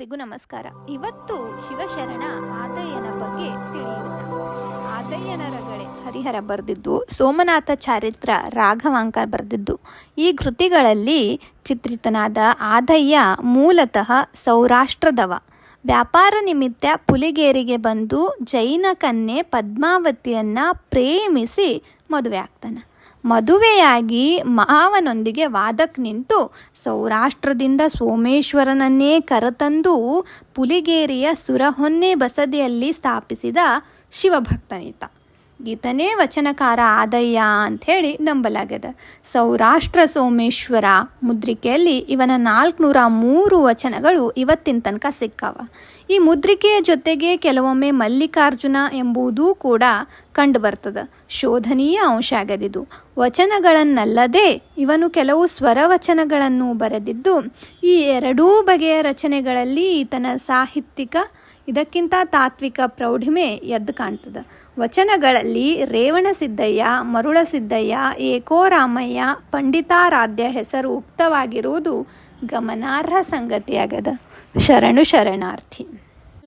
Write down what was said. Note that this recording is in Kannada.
ಎಲ್ರಿಗೂ ನಮಸ್ಕಾರ. ಇವತ್ತು ಶಿವಶರಣ ಆದಯ್ಯನ ಬಗ್ಗೆ ತಿಳಿಯೋಣ. ಆದಯ್ಯನರಗಳೆ ಹರಿಹರ ಬರೆದಿದ್ದು, ಸೋಮನಾಥ ಚಾರಿತ್ರ ರಾಘವಾಂಕ ಬರೆದಿದ್ದು. ಈ ಕೃತಿಗಳಲ್ಲಿ ಚಿತ್ರಿತನಾದ ಆದಯ್ಯ ಮೂಲತಃ ಸೌರಾಷ್ಟ್ರದವ. ವ್ಯಾಪಾರ ನಿಮಿತ್ತ ಪುಲಿಗೇರಿಗೆ ಬಂದು ಜೈನ ಕನ್ಯೆ ಪದ್ಮಾವತಿಯನ್ನು ಪ್ರೇಮಿಸಿ ಮದುವೆ ಆಗ್ತಾನೆ. ಮದುವೆಯಾಗಿ ಮಾವನೊಂದಿಗೆ ವಾದಕ್ಕೆ ನಿಂತು ಸೌರಾಷ್ಟ್ರದಿಂದ ಸೋಮೇಶ್ವರನನ್ನೇ ಕರೆತಂದು ಪುಲಿಗೇರಿಯ ಸುರಹೊನ್ನೆ ಬಸದಿಯಲ್ಲಿ ಸ್ಥಾಪಿಸಿದ ಶಿವಭಕ್ತನಿತ ಈತನೇ ವಚನಕಾರ ಆದಯ್ಯ ಅಂಥೇಳಿ ನಂಬಲಾಗಿದೆ ಸೌರಾಷ್ಟ್ರ ಸೋಮೇಶ್ವರ ಮುದ್ರಿಕೆಯಲ್ಲಿ ಇವನ ನಾಲ್ಕುನೂರ ಮೂರು ವಚನಗಳು ಇವತ್ತಿನ ತನಕ ಸಿಕ್ಕಾವ. ಈ ಮುದ್ರಿಕೆಯ ಜೊತೆಗೆ ಕೆಲವೊಮ್ಮೆ ಮಲ್ಲಿಕಾರ್ಜುನ ಎಂಬುದೂ ಕೂಡ ಕಂಡುಬರ್ತದೆ. ಶೋಧನೀಯ ಅಂಶ ಆಗದಿದು ವಚನಗಳನ್ನಲ್ಲದೆ ಇವನು ಕೆಲವು ಸ್ವರವಚನಗಳನ್ನು ಬರೆದಿದ್ದು, ಈ ಎರಡೂ ಬಗೆಯ ರಚನೆಗಳಲ್ಲಿ ಈತನ ಸಾಹಿತ್ಯಿಕ ಇದಕ್ಕಿಂತ ತಾತ್ವಿಕ ಪ್ರೌಢಿಮೆ ಎದ್ದು ಕಾಣ್ತದೆ. ವಚನಗಳಲ್ಲಿ ರೇವಣಸಿದ್ದಯ್ಯ ಮರುಳಸಿದ್ದಯ್ಯ ಏಕೋರಾಮಯ್ಯ, ಪಂಡಿತಾರಾಧ್ಯ ಹೆಸರು ಉಕ್ತವಾಗಿರುವುದು ಗಮನಾರ್ಹ ಸಂಗತಿಯಾಗದ. ಶರಣು ಶರಣಾರ್ಥಿ.